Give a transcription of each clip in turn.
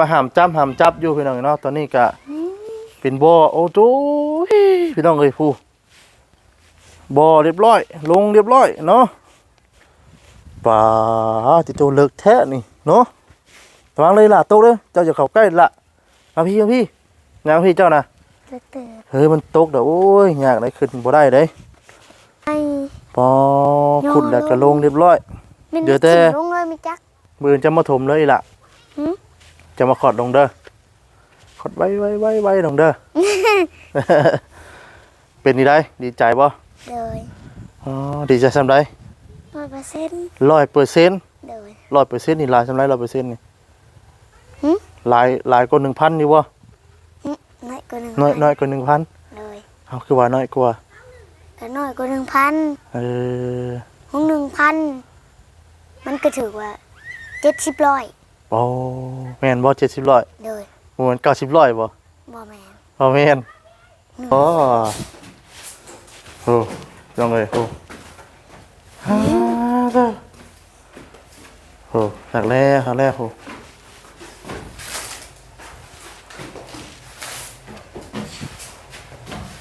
มาหามจับหามจับอยู่พี่น้องเนาะตอนนี้ก็เป็นบ่อโอ้โหพี่น้องเอ้ยผู้บ่อเรียบร้อย ลงเรียบร้อยเนาะป่าติโตเลิกแท้นี่เนาะระวังเลยล่ะตกเด้อเจ้าจะเข้าใกล้ละมาพี่มาพี่งานพี่เจ้านะเติบเฮ้ยมันตกเด้อโอ้ยยากได้ขึ้นบ่ได้เด้ไอ้ปอขุดแล้วก็ลงเรียบร้อยมันเดี๋ยวแต่ขึ้นลงเลยมีจักมือจะมาถมเลยล่ะหืม จะมาขอดลงเด้อขอดไว้ไว้ไว้ไว้ลงเด้อ เป็นนี่ได้ ดีใจบ่เลยอ๋อดีใจสำไรร้อยเปอร์เซ็นต์ร้อยเปอร์เซ็นต์เลยร้อยเปอร์เซ็นต์นี่หลายสำไรร้อยเปอร์เซ็นต์นี่หึหลายหลายกว่าหนึ่งพันอยู่บ่น้อยกว่าหนึ่งน้อยพัน้อยกว่าหนึ่งพันเลยเอาคือว่าน้อยกว่าก็น้อยกว่าหนึ่งพันเออหงหนึ่งพันมันก็ถือว่าเจ็ดสิบร้อย โอ้แม่นบ่เจ็ดสิบร้อยเลยบ่แม่นเก้าสิบร้อยบ่บ่แมนบ่แม่นอ๋อโอ้จังเลยโอ้ฮ่าเด้อโอ้หักแรกหักแรกโอ้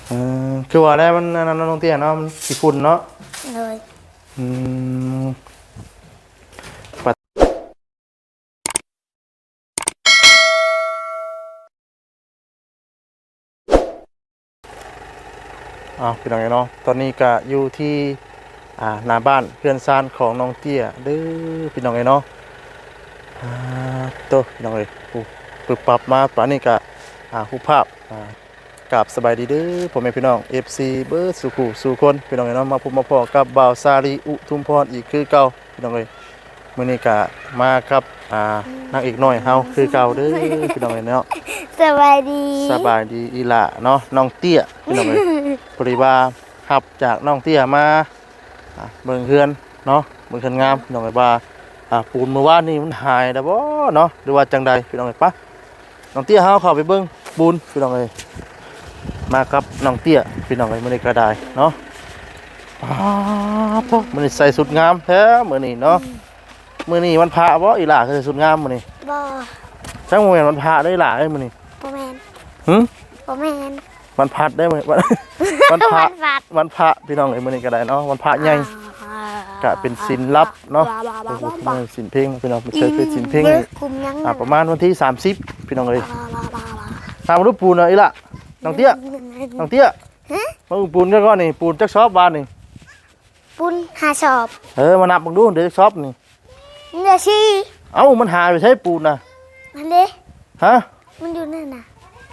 เออคือว่าได้มันอันนั้นน้องเตี้ยเนาะมันสิฝุ่นเนาะเลยอืม อาพี่น้องเนาะตอนนี้ก็อยู่ที่อ่าหน้าบ้านเพื่อนซานของน้องเตี้ยเด้อพี่น้องเนาะอ่าโตพี่น้องเอ้ยผู้ปึบปรับมาป่านนี้ก็อ่าผู้ภาพอ่ากราบสบายดีเด้อผมเป็นพี่น้อง FC เบิร์สุขุสู่คนพี่น้องเอ้ยเนาะมาพบมาพอกับบ่าวซาลีอุทุมพรอีกคือเก่าพี่น้องเอ้ยมื้อนี้ก็มาครับ อ่านางเอกน้อยเฮาคือเก่าเด้อพี่น้องเอ้ยเนาะสบายดีสบายดีอีหละเนาะน้องเตี้ยพี่น้องเอ้ยปริว่าขับจากน้องเตี้ยมาอ่าเบิ่งเฮือนเนาะเบิ่งเฮือนงามพี่น้องเอ้ยว่าอ่าปูนเมื่อวานนี่มันหายแล้วบ่เนาะหรือว่าจังใดพี่น้องเอ้ยปะน้องเตี้ยเฮาเข้าไปเบิ่งปูนพี่น้องเอ้ยมากับน้องเตี้ยพี่น้องเอ้ยมื้อนี้ก็ได้เนาะอ้าวพวกมื้อนี้ใส่สุดงามแท้มื้อนี้เนาะ มื้อนี้วันพระบ่อีหล่าก็ใส่สุดงามมื้อนี้บ่จังบ่แม่นวันพระได้ออีหล่าเอ้ยมื้อนี้บ่แมนหึบ่แมนวันพัดได้มื้อวัน วันพระวันสัตว์วันพระพี่น้องเอ้ยมื้อนี้ก็ได้เนาะวันพระใหญ่ก็เป็นศีลลับเนาะโอ้โหไม่ใช่ศีลเพ่งพี่น้องไม่ใช่เป็นศีลเพ่งบินี่กคุมยังอ่าประมาณวันที่ 30 พี่น้องเอ้ยบาบาบาบาตามมาดูปูนหน่อยอีล่ะน้องเตี้ยน้องเตี้ยฮะมาดูปูนกันก่อนนี่ปูนจักชอบบานนี่ปุ้นหาชอบ เออมานับมึงดูเดี๋ยวจักชอบนี่ เดี๋ยวชี้เอ้ามันหายไปใช้ปูนน่ะมันเด้ฮะมันอยู่นั่นน่ะ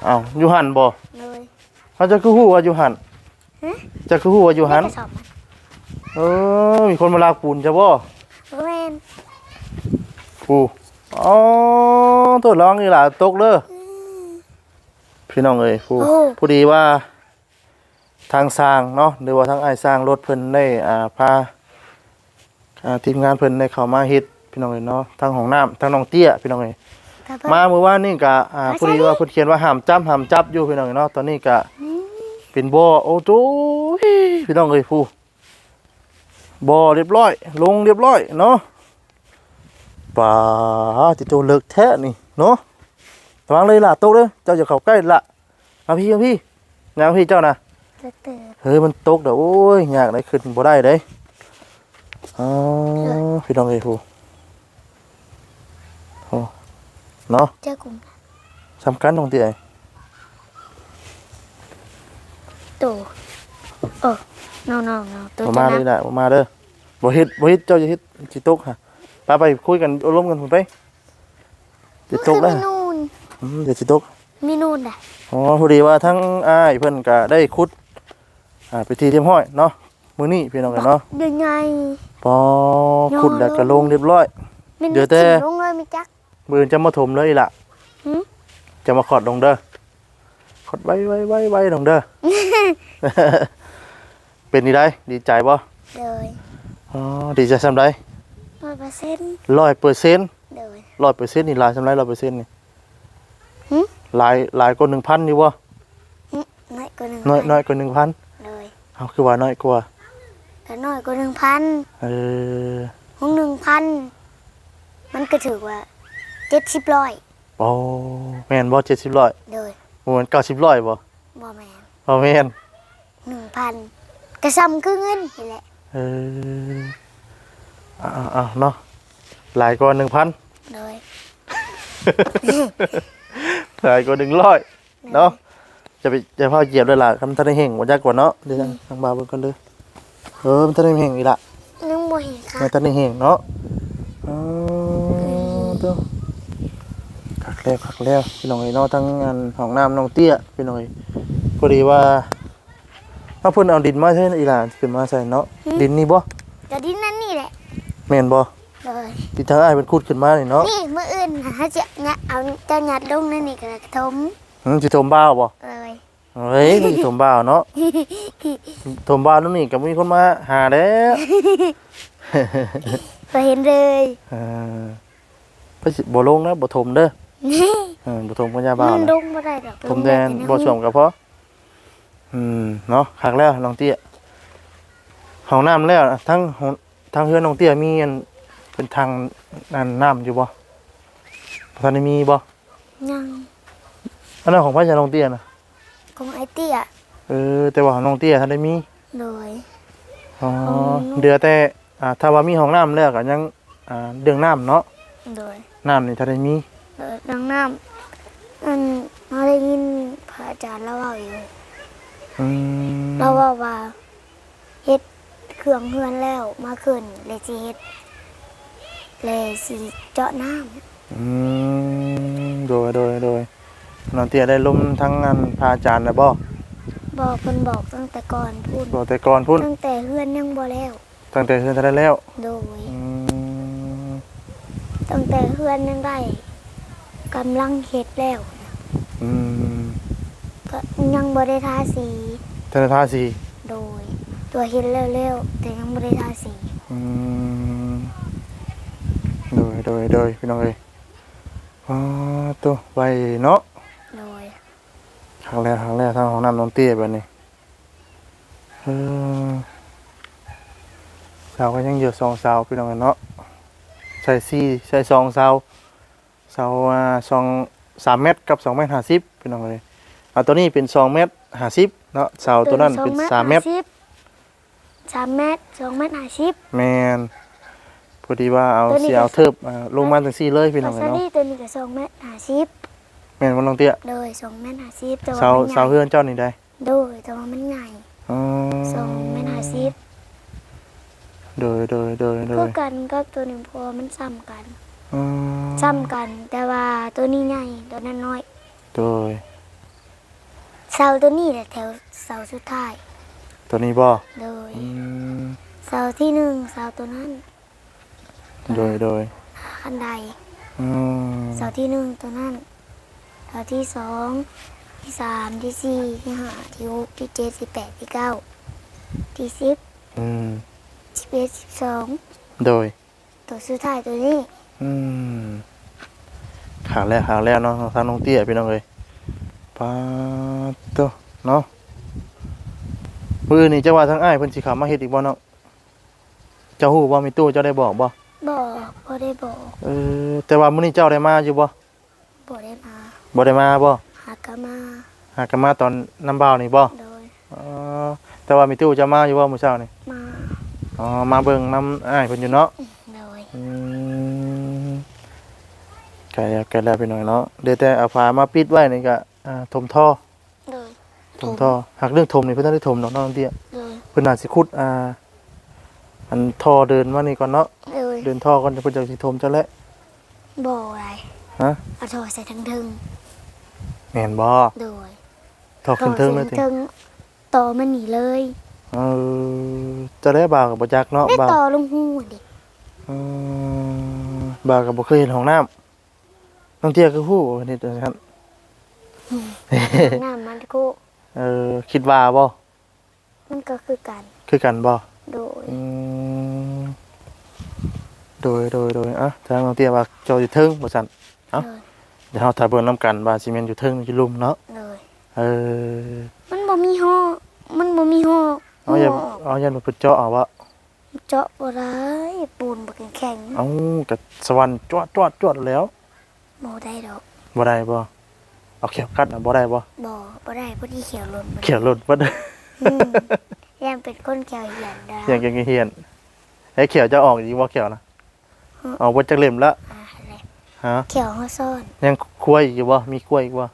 เอ้าอยู่หันบ่เลยเขาจะคือฮู้ว่าอยู่หันฮะจะคือฮู้ว่าอยู่หันไม่ได้ชอบมันเออมีคนมาลากปูนจะบ่บ่แมนปูอ๋อตัวร้องนี่ล่ะตกเด้อพี่น้องเอ้ยปูโอ้พอดีว่าทางสร้างเนาะหรือว่าทางไอ้ายสร้างรถเพิ่นได้อ่าพาอ่าทีมงานเพิ่นได้เข้ามาเฮ็ด พี่น้องเอ้ยเนาะทางห้องน้ำทางน้องเตี้ยพี่น้องเอ้ยกระเพิ่นมาเมื่อวานนี่ก็อ่ามาพอดีใช่ดิว่าเพิ่นเขียนว่าห้ามจับห้ามจับอยู่พี่น้องเอ้ยเนาะตอนนี้ก็เป็นบ่อโอ้โหพี่น้องเอ้ยผู้บ่อเรียบร้อย ลงเรียบร้อยเนาะป่าติโตเลิกแท้นี่เนาะระวังเลยล่ะตกเด้อเจ้าจะเข้าใกล้ละมาพี่มาพี่งานพี่เจ้านะเติบเติบเฮ้ยมันตกเด้อโอ้ยยากได้ขึ้นบ่ได้เด้อ๋อพี่น้องเอ้ยผู้โอ้ เนาะเจ้ากลุ่มสำคัญตรงที่ไหนโตเออ no no no ตัวบ่จะมานัเลยบนะบ่มาเด้อบ่เฮ็ดบ่เฮ็ดเจ้าจะเฮ็ดสิตกฮะไปไปคุยกันอารมณ์กันพุ่นไปสิตกมัได้นคือมีนูนอืมเดี๋ยวสิตก มีนูนอะอ๋อพอดีว่าทั้งอ้ายเพิ่นก็ได้ขุดอ่าไปที่เรียบร้อยเนาะมื้อนี้พี่น้องกันเนาะยังไง พอขุดแล้วก็ลงเรียบร้อยมันเดี๋ยวแต่ขึ้นลงเลยมีจัก มือจะมาถมเลยล่ะหืมจะมาขอดลงเด้อขอดไว้ไว้ไว้ไว้ลงเด้อ เป็นนี่ได้ ดีใจบ่เลยอ๋อดีใจซำไดร้อยเปอร์เซ็นต์100%เลย100%นี่หลายซำไร100%นี่หึหลายหลายกว่า1,000อยู่บ่น้อยกว่าหนึ่งน้อยพัน้อยกว่า1,000เลยเอาคือว่าน้อยกว่าก็น้อยกว่าหนึ่งพันเออหงหนึ่งพันมันก็ถือว่า เจ็ดสิบร้อยโอ้แม่นบ่70ร้อยโดยบ่แม่น90ร้อยบ่บ่แม่นบ่แม่นหนึ่งพันกระซ้ำคือเงินนี่แหละเอออ่าๆๆเนาะหลายกว่า1,000โดยหลายกว่า100เนาะจะไปจะพาเหยียบด้วยล่ะคำทันได้เห่งบ่จักกว่าเนาะเดี๋ยวทางบ่าวเบิ่งกันเด้อเออมันทันได้เห่งอีกล่ะนึงบ่เห็นค่ะมันทันได้เห่งเนาะอ๋อตัวคัก แล้วคักแล้วพี่น้องเอ้ยเนาะทั้งงานห้องน้ำน้องเตี้ยพี่น้องเอ้ยพอดีว่าถ้าเพิ่นเอาดินมาใช่อีหล่ะขึ้นมาใส่เนาะดินนี่บ่กระดินนั่นนี่แหละแม่นบ่โดยที่ทางอ้ายเป็นขุดขึ้นมานี่เนาะนี่มื้ออื่นหาจะงะเอาเจ้าหยัดลงนั่นนี่กระทมอืมสิถมบ้าวบ่เลยเฮ้ยมันสิถมบ้าวเนาะถมบ้าวแล้วนี่ก็มีคนมาหาแล้วก็เห็นเลยเออไปสิบ่ลงนะบ่ถมเด้อนี่ เออบ่ถมกันยาบ้าวมันนะลงบ่ได้ดอกถมแดนบ่สวมก็พออืมเนาะคักแล้วน้องเตี้ยห้องน้ำแล้วทั้งห้องทั้งเฮือนน้องเตี้ยมีอันเป็นทางนั่นน้ำอยู่บ่บ่ทันได้มีบ่ยังอันนั้นของพระอาจารย์น้องเตี้ยนะของไอเตี้ยเออแต่ว่าของน้องเตี้ยทันได้มี โดย อ๋ออ๋อ เดือแต่อ่าถ้าว่ามีห้องน้ำแล้วก็ยังอ่าเรื่องน้ำเนาะโดยน้ำนี่ถ้าได้มีโดยดังน้ำอันเราได้ยินพระอาจารย์เล่าเว้าอยู่อืมเราว่าว่าเฮ็ดเครื่องเฮือนแล้วมาขึ้นเลยสิเฮ็ดเลยสิเจาะน้ำอืมโดยโดยโดยน้องเตี้ยได้ลมทั้งงานพระอาจารย์นะบ่บอกเพิ่นบอกตั้งแต่ก่อนพูดบอกแต่ก่อนพุ่นตั้งแต่เฮือนยังบ่แล้ว ตั้งแต่เฮือนทันได้แล้วโดย อืมตั้งแต่เฮือนยังได้ กำลังเฮ็ดแล้วอืมก็ยังบ่ได้ทาสี ธนาทาสีโดย ตัวเฮ็ดเร็วๆแต่ยังบ่ได้ทาสี อืมโดยโดยโดยพี่น้องเอ้ยอ๋อตัวไวเนาะโดยครั้งแรกครั้งแรกทางของน้ำน้องเตี้ยแบบนี้เออเสาก็ยังอยู่สองเสาพี่น้องเอ้ยเนาะใส่สี่ใส่สองเสา เสาอ่าสองสามเมตรกับสองเมตรห้าสิบพี่น้องเลยเอาตัวนี้เป็นสองเมตรห้าสิบเนาะเสาตัวนั้นเป็นสามเมตรสามเมตรสองเมตรห้าสิบแมนพอดีว่าเอาตัวนี้เสียเอาเทิบอ่าลงมาจังซี่เลยพี่น้ปัองสเอ้ยเนาะลีตัวนี้ก็สองเมตรห้าสิบแม่นบ่น้องเตี้ยโดยสองเมตรห้าสิบแต่ว่าเสามันใหเสาญ่เฮือนเจ้านี่ได้โดยแต่ว่ามันใหญ่อ๋อสองเมตรห้าสิบโดยโดยโดยโดเพื่อยกันก็ตัวหนึ่งเพราะว่ามันซ้ำกัน อ๋อซ้ำกัน แต่ว่าตัวนี้ใหญ่ตัวนั้นน้อยโดยเสาตัวนี้แหละแถวเสาสุดท้าย ตัวนี้บ่โดยอืมเสาที่หนึ่งเสาตัวนั้นโดยโดยขั้นใดอืมเสาที่หนึ่งตัวนั้นเสาที่สองที่สามที่สี่ที่ห้าที่หกที่เจ็ดที่แปดที่เก้าที่สิบอืมสิบเอ็ดสิบสองโดยตัวสุดท้ายตัวนี้ อืมขางแล้วขางแล้วเนาะทางน้องเตี้ยพี่น้องเอ้ยปาดโตเนาะมื้อนี้เจ้าว่าทางอ้ายเพิ่นสิเข้ามาเฮ็ดอีกบ่เนาะเจ้าฮู้บ่มีตู้เจ้าได้บอกบ่บอกพอได้บอกเออแต่ว่ามื้อนี้เจ้าได้มาอยู่บ่บอกได้มาบ่ได้มาบ่หากะมาหากนมาตอนน้ำบ่าวนี่บ่โดยอ๋อแต่ว่ามีตู้เจะมาอยู่บ่มื้อเช้านี่มาอ๋อมาเบิ่งน้ำอ้ายเพิ่นอยู่เนาะ โดย อืม ไกลแล้วไกลแล้วไปหน่อยเนาะเดี๋ยวแต่เอาฝามาปิดไว้นี่ก็อ่าถมท่อโดย ถมท่อหากเรื่องถมนี่เพิ่นต้องได้ถมดอกเนาะน้องเตี้ยโดย เพิ่นน่าสิขุดอ่าอันท่อเดินมานี่ก่อนเนาะโดย เดินท่อก่อนเดี๋ยวเพิ่นจะสิถมจะแล้วบอกอะไรฮะ เอาโทรใส่ทั้งทึงแม่นบ่โดยท่อขึ้นเทิงเลยใส่ติทั้งทึงต่อมันหนีเลยเออจะได้บ่าวกับบ่จักเนาะได้บ่าวต่อลงหูดิอืมบ่าวก็บ่เคยเห็นห้องน้ำ น้องเตี้ยคือฮู้นี่ตัวนั้นน้ำมันก็เออคิดว่าบ่มันก็คือกัน คือกันบ่โดยอืมโดยโดยโดยอะทางน้องเตี้ยว่าเจ้าอยู่เทิงบ่ซั่นเอ้าโดยเดี๋ยวเฮาถ้าเบิ่งนํกันว่าสิแม่นอยู่เทิงหรืออยู่ลุ่มเนาะโดยเออมันบ่มีห่อมันบ่มีห่อเอาอย่าห่อเอาอย่ามาเพิ่นเจาะเอาวะเจาะบ่ได้ปูนบ่แข็งเอ้าก็สวรรค์จวดจวดจวดแล้วๆ บ่ได้ดอกบ่ได้บ่เอาเข็มกัดน่ะบ่ได้บ่บ่บ่ได้พอดีเขียวหล่นบ่ได้เขียวหลุดบ่ได้อืมยังเป็นคนเขียวเหียนได้เขียงเก่งเฮียนไอ้เขียวจะออกอีกบ่เขียวนะฮะออกบ่จักเล่มละอ่าอะไรฮะเขียวหัวซ่อนยังกล้วยอีกอยู่บ่มีกล้วยอีกบ่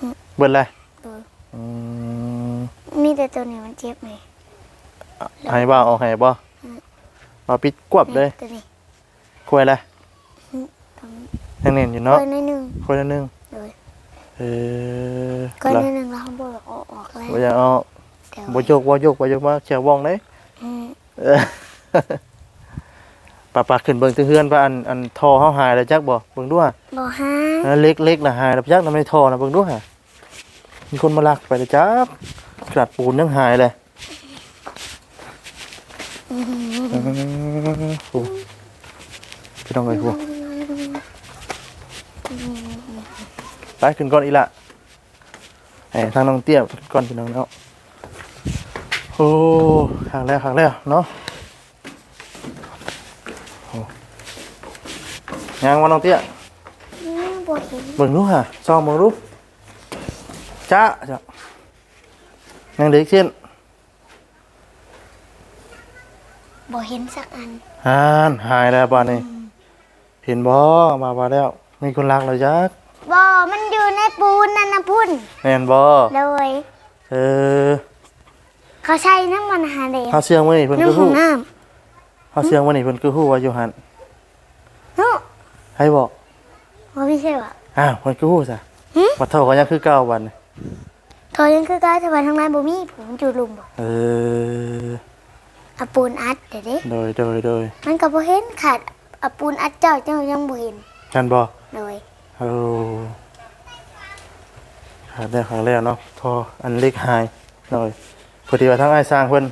อืมเบิดเลยเอออืมมีแต่ตัวนี้มันเจ็บไหมให้บ่เอาให้บ่อืมเอาปิดกวบเลยตัวนี้กล้วยเลยตรง ยังเน้นอยู่ก้เนาะอยนิดนึงกล้วยนิดนึงเลยเออก้อยแล้วนิดนึงแล้วข้างบนเอาออกแล้วบ่อยากเอาเดี๋ยวบ่โยกบ่โยกบ่โยกมาเขียวว่องเลยอืมเออปะปะขึ้นเบิ่งตึงเฮือนว่าอันอันทอเฮาหายแล้วจักบ่เบิ่งดูฮะบ่ฮะอันเล็กๆน่ะหายแล้วจักน่ะไม่ทอน่ะเบิ่งดูฮะมีคนมาลักไปแล้วจักกระดาษปูนยังหายเลยอืมเออโอ้พี่น้องเอ้ยโห ไปขึ้นก่อนอีละให้ทางน้องเตี้ยขึ้นก่อนพี่น้องเนาะโอ้ห่างแล้วห่างแล้วเนาะโอ้ยังมาน้องเตี้ยอืมบ่เห็นเบิ่งดูฮะซองเบิ่งดูจ้าจ้ะยังเด็กเช่นบ่เห็นสักอันหานหายแล้วบ้านนี้เห็นบ่มาบ่าแล้วมีคนรักแล้วจัก บ่ มันอยู่ในปูนนั่นนะพุ่น แม่นบ่เลยเออเขาใช้น้ำมันหาเด็กเฮาเสียงมื้อนี้เพิ่นคือน้ำขอฮู้งน้เฮาเสียงมื้อนี้เพิ่นคือฮู้ว่าอยู่หั่นำเนาะให้บอกว่าไม่ใช่ว่ะอ้าวเพิ่นคือฮู้ซะหึว่าเท่าก็ยังคือเก่าบัดนี้เขายังคือการสวรรค์ทางนั้นบ่มีผมจูลุมบ่เออ เอาปูนอัดเดี๋ยวนี้โดยโดยโดยมันก็บ่เห็นขาดเอาปูนอัดเจ้าเจ้ายังบ่เห็นกันบ่เลย โอ้ขาดแล้วขาดแล้วเนาะทออันเล็กหายหน่อยพอดีว่าทางอ้ายสร้างเพิ่น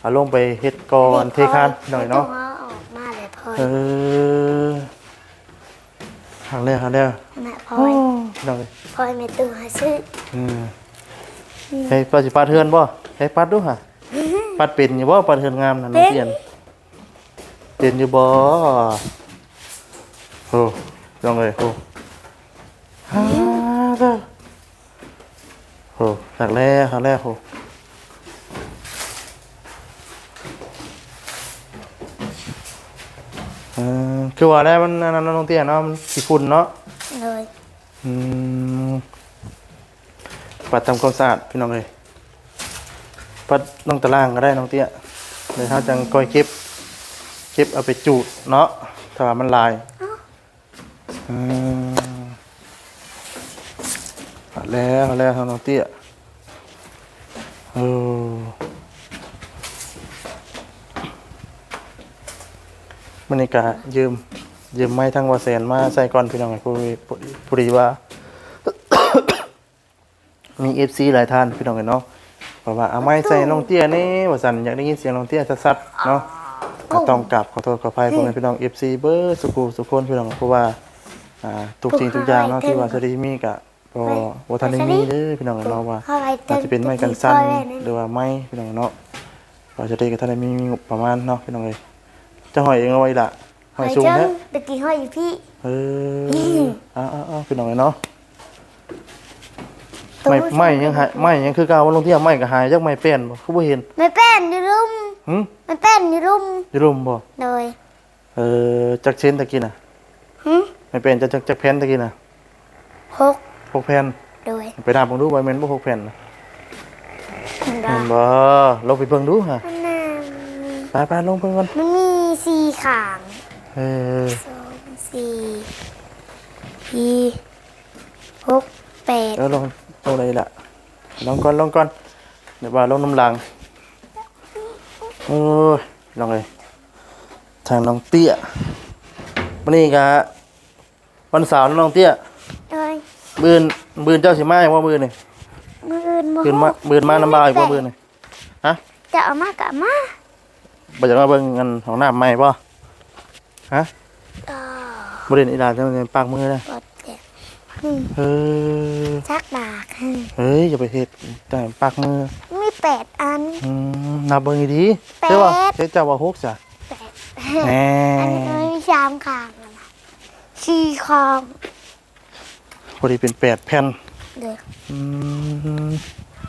เอาลงไปเฮ็ดก่อนเทคานหน่อยเนาะต้องเอาออกมาเลยพลอยเออหักแล้วหักแล้วแม่พลอยหน่อยพลอยแม่ตู้หาซื้ออืมให้ปัดสิปัดเทือนบ่ให้ปัดดูค่ะปัดเป็นอยู่บ่ปัดเทือนงามน่ะน้องเตียนเป็นอยู่บ่โอ้ลองเลยโอ้ ฮ่าเด้อโอ้หักแล้วหักแล้วโอ้เออคือว่าแล้วมันอันนั้นน้องเตียนเนาะมันสิฝุ่นเนาะ เลยอืมปัดทำความสะอาดพี่น้องเลยปัดน้องตารางก็ได้น้องเตี้ยเดี๋ยวถ้าจังก้อยเก็บเก็บเอาไปจูดเนาะถ้าว่ามันลายอืมปัด แล้วปัดแล้วน้องเตี้ยเออมันนี่กะยืม ยืมไม้ทั้งวาแสนมาใส่ก่อนพี่น้องผู้ผู้ผู้ดีว่า มีเอฟซีหลายท่านพี่น้องกันเนาะบอกว่าเอาไม้ใส่น้องเตี้ยนี่ว่าสันอยากได้ยินเสียงน้องเตี้ยชัดๆเนาะก็ต้องกลับขอโทษขออภัยพวกนี้พี่น้องเอฟซีเบอร์สุกูสุกคนพี่น้องเพราะว่า อ่าทุกสิ่งทุกอย่างเนาะที่ว่าสดีมีกะ ก็บ่ทันได้มีเด้อพี่น้องกันเนาะว่าเข้าไปอาจจะเป็นไม้กันสั้นหรือว่าไม้พี่น้องเนาะว่าจะได้ก็ทันได้มีมีงบประมาณเนาะพี่น้องเอ้ยจะหอยเองเอาไว้ล่ะหหออยยสูงจังแท้ตะกี้ห้อยอยู่พี่เออือมอ้าวอ้าวอ้าวพี่น้องเนาะไม่ไม่ยังหายไม่ยังคือการว่าลงที่ไม่ก็หายจากไม่เป็นบ่คือบ่เห็นไม่เป็นอยู่รุมหึไม่เป็นอยู่รุมอยู่รุมบ่เลยเออจักเช่นตะกี้น่ะหึไม่เป็นจักจักจักแผ่นตะกี้น่ะหก หกแผ่นเลยไปนับเบิ่งดูว่าแม่นบ่หกแผ่นน่ะมันได้แม่นบ่ลงไปเบิ่งดูฮะมันน่ะไปไปลงเบิ่งก่อนมันมีสี่ขางเออสองสี่สี่หกแปดแล้วลงลงเลยล่ะลงก่อนลงก่อนเดี๋ยวว่าลงน้ำลังโอ้ยลงเลย ทางน้องเตี้ยวันนี้ก็วันเสาร์นะน้องเตี้ยเลย บืนบืนเจ้าสิมาอีกว่าบืนนี่มืออื่นบ่บืนมาบืนมาน้ำบาวอีกว่าบืนนี่ฮะจะเอามากะมาบ่อยากมาเบิ่งเงินของน้ำใหม่ป่ะฮะต่อบ่ได้อีหลาจะปากมือเลยกดเจ็ดหนึ่งเออชักดากหนึ่งเฮ้ยอย่าไปเฮ็ดแต่ปากมือมีแปดอัน อืมนับเบิ่งดีๆแปดเจ้าว่าเจ้าเจ้าว่าหกจ้ะแปดแหน่อันนี้มันมีสามขางแล้วนะสี่ขาง พอดีเป็นแปดแผ่นเลยอืม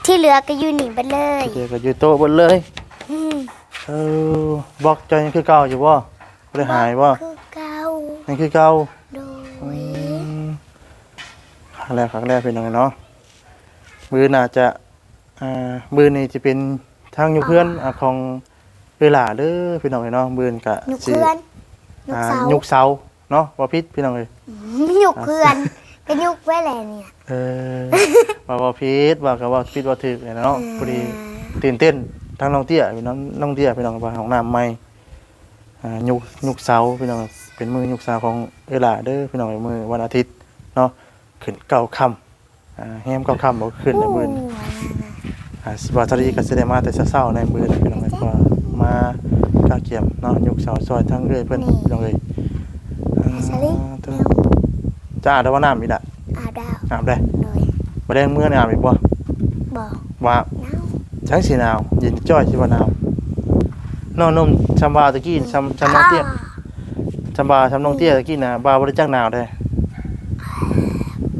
ที่เหลือก็อยู่หนีไปเลยเดี๋ยวก็อยู่โต๊ะบนเลยอืมเออบล็อกใจยังคือเก่าอยู่บ่บ่ได้หายบ่คือเก่ายังคือเก่าโดอืยมครั้งแรกครั้งแรกเป็นยังไงเนาะมือน่าจะอ่ามือนี่จะเป็นทางอยู่เพื่อนอ่าของเวลาเด้อพี่น้องเอ้ยเนาะมือนกะยุกสิเพื่อนยุกอ่าเสายุกเสาเนาะบ่ผิดพี่น้องเอ้ยอืมยุกเพื่อน เป็นยุกไว้แหละเนี่ย เออว่าบ่ผิดว่าก็ว่าผิดว่าถูกเนี่ยเนาะพอดีอ่าตื่นเต้นทางน้องเตี้ยพี่น้องน้องเตี้ยพี่น้องว่าห้องน้ำใหม่อ่ายุกยุกเสาพี่น้องเป็นมือยุกเสาของเวลาเด้อพี่น้องเอ้ยมือวันอาทิตย์เนาะขึ้นเก้าค่ำอ่าแฮมเก้าค่ำบ่ขึ้นในมื้อนี้อ่าสบาตรีก็แสไดงมาแต่เช้าๆในมือนะพี่น้องเอ้ยว่ามาก้าเกียมเนาะยกเสาซอยทั้งเรื่อยเพิ่นพี่น้องเอ้ยอ่าสลิตัว จ้าได้ว่าน้ำอีกละอาดาวน้ำได้โดยบ่ได้เมื่อน้ำอีกบ่บอกว่าน้าวทั้งสีหนาวเย็นจ้อยสิว่าหนาวน้องนุ่มชำบาตะกี้ชำชำน้องเตี้ยชำบาชำน้องเตี้ยตะกี้น่ะบาบ่ได้จักหนาวได้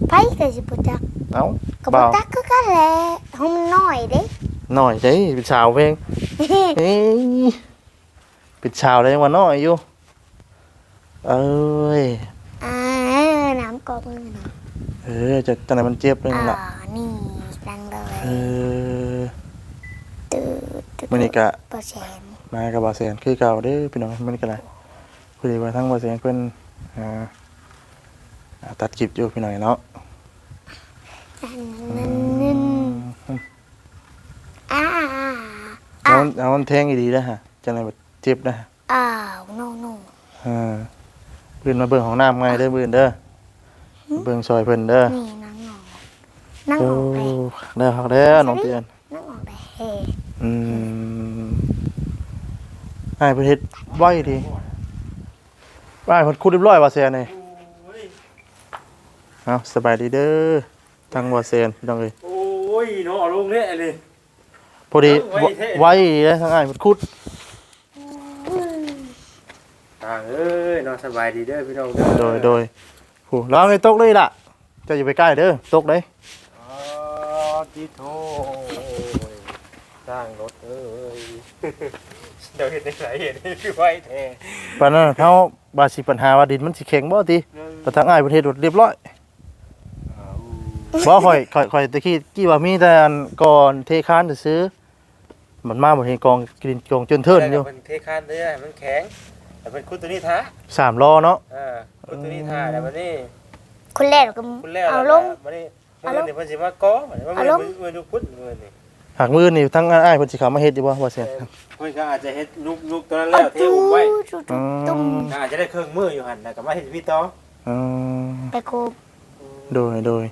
ไปแต่สิบุจักเอ้าก็บุบ่าวจักคือกันแหละห้องมันน้อยเด้น้อยเด้เป็นสาวเพลงเอ้ยเป็นสาวได้ยังว่าน้อยอยู่เอ้ย อ่าน้ำกรอบมือหน่อย เออจะตอนไหนมันเจ็บเลยอ่านั่นแหละนี่ดังเลยเออตื่นตื่นมันนี่กะเปอร์เซ็นต์มากับบาเซียนคือเก่าเด้อพี่น้องมันนี่กะไรพอดีว่าทั้งบาเซียนเพิ่นอ่าอ่าตัดคลิปอยู่พี่น้องเนาะนั่นนั่นนั่นอ่าเอามันเอามันแทงอีดีนะฮะจังไรแบบเจ็บนะฮะอ้าวโน่โน่อ่าเบิ่นมาเบิ่งของน้ำไงเด้อเบิ่นเด้อ เบิ่งซอยเพิ่นเด้อนี่นั่งออกนั่งโอ้ออกไปเด้อครับเด้อน้องเตียนนั่งออกไปเฮอืมให้เพิ่นเฮ็ดไว้ดีไว้เพิ่นคุดเรียบร้อยบาเซียนนี่เอาสบายดีเด้อทางวาเซนพี่น้องเอ้ยโอ้ยเนาะเอาลงเนี่ยเลยพอดีเอ้าไว้เท่ไว้เลยทางอ้ายมันคุดอ่าเอ้ยเนาะสบายดีเด้อพี่น้องเด้อโดยโดย ผู้ร้องในตกเลยล่ะเจะอย่าไปใกล้เด้อตกเลยอ๋อที่โทสร้างรถเอ้ยเดี๋ยวเห็นในสายเห็นนี่คือไว้แท้ปานนั้นเขาบาสิปัญหาว่าดินมันสิแข็งบ่ติแต่ทางอ้ายประเทศเรียบร้อยบ่ค่อยค่อยค่อยตะกี้กี้ว่ามีแต่อันก่อนเทคานซื้อๆมันมาบ่เห็นกองกลินกองจนเทินอยู่มันเทคานเด้อมันแข็ง แต่เป็นคุณตัวนี้ท้าสามล้อเนาะอ่าคุณตัวนี้ท้าแต่วันนี้คุณแรกก็คุณแล้วเอาลง วันนี้เอามื่ลองนี้เพิ่นสิมาก้อวันนี้เอาลงมื่อมื่อทุกพุธมื่อนี้หากมือนี่ทางอ้ายเพิ่นสิเข้ามาเฮ็ดอยู่บ่ว่าเซียนเพิ่นก็อาจจะเฮ็ดนุกนุกตัวนั้นเอาแล้วเทจูอุ้มไว้จูจูตุ้มก็อาจจะได้เครื่องมืออยู่หั่นแล้วก็มาเฮ็ดพี่ต่ออืมไปโคบโดยโดย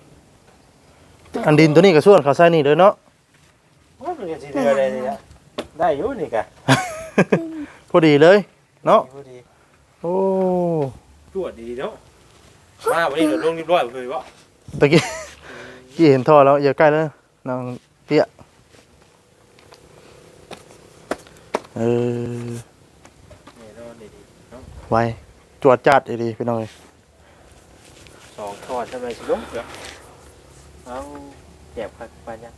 อันดินตัวนี้ก็ส่วนเขาใส่นี่เด้อเนาะว่ามันก็สิเดือได้นี่ละได้อยู่นี่กะพอดีเลย เนาะพอดีโอ้ตรวจดีเนาะมาวันนี้เดี๋ยวลงเรียบร้อยเลยบ่ตะกี้กี้เห็นท่อแล้วอย่าใกล้แล้วน้องเตี้ยเออนี่เนาะดีๆเนาะไวจวดจัดดีๆพี่น้องเอ้ยสองทอดทำไมสิลงเดี๋ยวเอาแจบคักปานยัง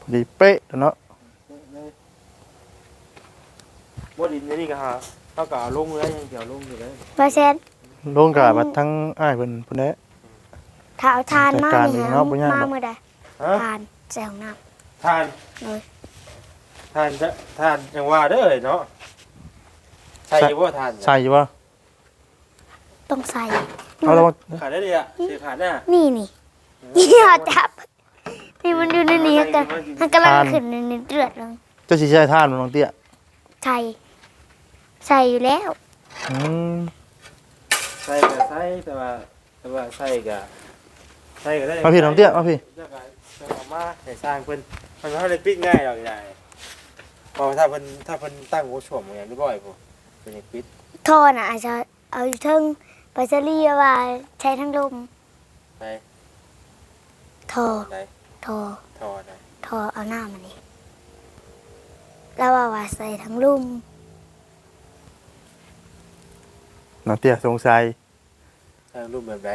พอดีเป๊ะเนาะ บ่ดินนี่ก็หาเท่ากับเอาลงเลยยังเกี่ยวลงอยู่เลยเปอร์เซ็นต์ลงกะบัดทั้งอ้ายเพิ่นพุ่นแหละ ถ้าเอาทานมาจัดการเนี่ยเองเนาะบ่ยากหรอกมาเมื่อใดฮะทานใส่ของน้ทานเลยทานจะทานจังว่าเด้อเนาะใส่อยู่บ่ทานใส่อยู่บ่ำต้องใส่ เอาแล้วขาดได้เลยอะสิขาดน่ะนี่นี่นี่เอาจับนี่มันอยู่ในนี้กันมันกำลังขึ้นในนี้เดือดเลยเจะสิใช้ท่านบ่น้องเตี้ยใส่ ใส่อยู่แล้ว อืมใส่ก็ใส่แต่ว่าแต่ว่าใส่ก็ใส่ก็ได้มาพี่น้องเตี้ยมาพี่จะก็จะเอามาให้สร้างเพิ่นมันบ่ได้ปิดง่ายดอกใหญ่เพราะว่าถ้าเพิ่นถ้าเพิ่นตั้งหัวช่วงอย่างเรียบร้อยพุ่นเพิ่นยังปิดโทษนะอาจจะเอาอยู่เทึงไปซะเรียว่าใช้ทั้งลมไปโทอไหนโทอถอดไหนโทอเอาหน้ามันนี่แล้วว่าว่าใส่ทั้งลุ่ม น้องเตี้ยสงสัยสร้างรูปแบบไหน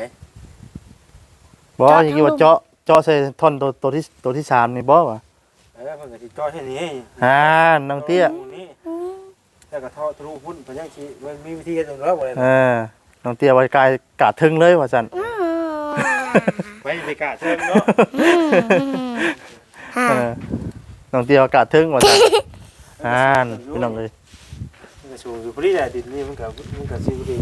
บ่อย่างที่ว่าเจาะเจาะใส่ท่อนตัวตัวที่ตัวที่สามนี่บ่วะเออเพิ่นก็สิจ่อแค่นี้อ่าน้องเตี้ยตรงนี้แล้วก็ทอดทะลุพุ่นเพิ่นยังสิมันมีวิธีกันตรงนั้นบ่ได้เออน้องเตี้ยไว้กายกาดถึงเลยว่าซั่นอืมไปไปกะเชิญเนาะอืมอ่าเออน้องเตี้ยว่ากาดถึงว่าซั่นอ่านพี่น้องเอ้ยมัน ก็สูงอยู่พอดีแหละดินนี่มันก็มันก็สิพอดี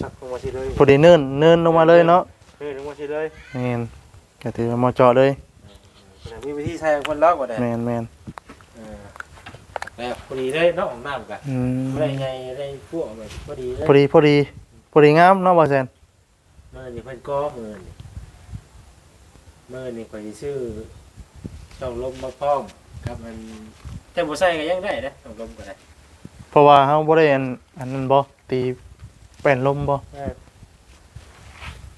ชักลงมาสิเลยพอดีเนินเนินลงมาเลยเนาะเฮ้ยลงมาสิเลยแม่นก็ถือว่ามาเจาะเลยแต่มีวิธีใช้คนเล่าบ่ได้แม่นแม่นเออแล้วพอดีเลยเนาะของน้ำกันอืมบ่ได้ไงได้พวกแบบพอดีเลยพอดีพอดีพอดีงามเนาะบ่แซนเมื่อนี่เพิ่นก็เมื่อนี่เมื่อนี่ข่อยสิซื้อช่องลมมาพร้อมครับมันแต่บ่ใส่ก็ยังได้นะช่องลมก็ได้ เพราะว่าเฮาบ่ได้อันอันนั้นบ่ตีแป้นลมบ่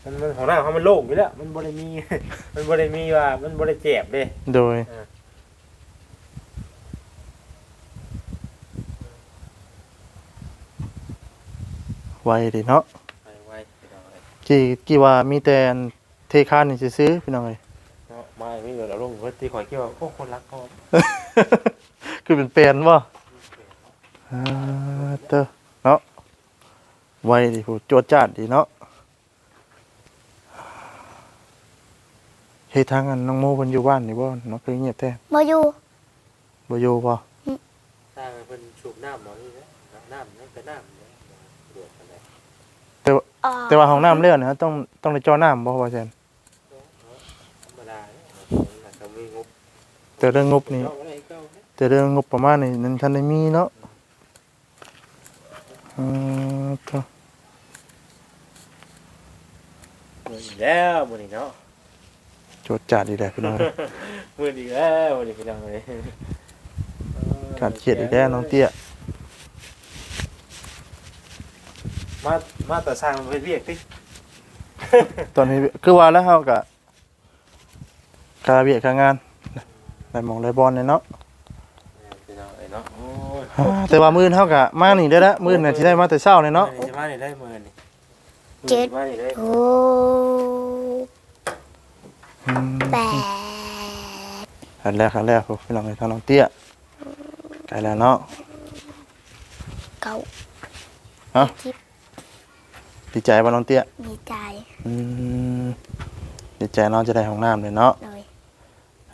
มันมันของหน้าเขามันโล่งอยู่แล้ว มันบ่ได้มี มันบ่ได้มีว่า มันบ่ได้เจ็บเด้โดยเออไวดีเนาะไปไว้พี่น้องเอ้ยกี่กี่ว่ามีแต่อันเทคานนี่ซื้อๆพี่น้องเอ้ยเนาะมาไม่เงินเราลงเพิ่นที่ข่อยคิดว่าโอ้คนรักเขาคือเป็นแปลนบ่ อ่าเตอเนาะไวดิผู้จวดจ้านดีเนาะเฮ็ดทางอันน้องโมเพิ่นอยู่บ้านนี่บ่เนาะคือเงียบแท้มาอยู่บ่อยู่บ่สร้างให้เพิ่นสูบน้ำหมอนี่นะน้ำนั่นก็น้ำเนี่ยเดือดกันเลยอ่แต่ว่าห้องน้ำแล้วเนี่ยต้องต้องได้เจ่อน้ำบ่ว่าซั่นธรรมดาเนี่ยมันก็มีงบแต่เรื่องงบนี่เนาะอะไรเก่าเนี่ยแต่เรื่องงบประมาณนี่นั้นทันได้มีเนาะ อือก็มื้อนี้แล้วมื้อนี้เนาะจวดจ้านดีแหละพี่น้องมื้อนี้แล้วมื้อนี้พี่น้องเอ้ยการเครียดอีกแล้วน้องเตี้ยมามาแต่สร้างมันเป็นเวียกติตอนนี้คือว่าแล้วเฮาก็คาเวียกคางานได้หมองได้บอลเลยเนาะ พี่น้องเอ้ยเนาะโอ้ย อ่า แต่ว่ามื้อนี้เฮาก็มานี่ได้แล้วมื้อนี้สิได้มาแต่เช้าเลยเนาะมื้อจะมานี่ได้มื้อนี่เจ็ด มานี่ได้โอ้อืมแปดอันแรกอันแรกพี่น้องเอ้ยทางน้องเตี้ยไกลแล้วเนาะ เก้าฮะสิบดีใจบ่น้องเตี้ยมีใจอืมดีใจเนาะจะได้ห้องน้ำเลยเนาะ เลย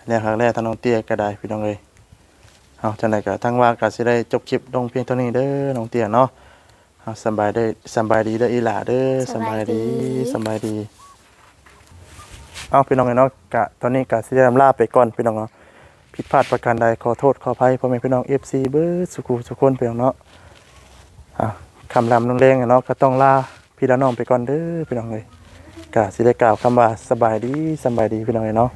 แรกครั้งแรกทางน้องเตี้ยก็ได้พี่น้องเอ้ย เอาจังไดก็ทั้งว่าก็สิได้จบคลิปลงเพียงเท่านี้เด้อน้องเตี้ยเนาะเอาสำบายได้สำบายดีเด้ออีหล่าเด้อสำบายดีสำบายดีเอาพี่น้องเนาะกะตอนนี้กะสิได้ลำลาไปก่อนพี่น้องเนาะผิดพลาดประการใดขอโทษขออภัยพ่อแม่พี่น้อง FC เบิดสุขุสุขคนพี่น้องเนาะอะคำลำน้องแรงอะเนาะก็ต้องลาพี่ละน้องไปก่อนเด้อพี่น้องเอ้ยกะสิได้กล่าวคำว่าสบายดีสบายดีพี่น้องเอ้ยเนาะ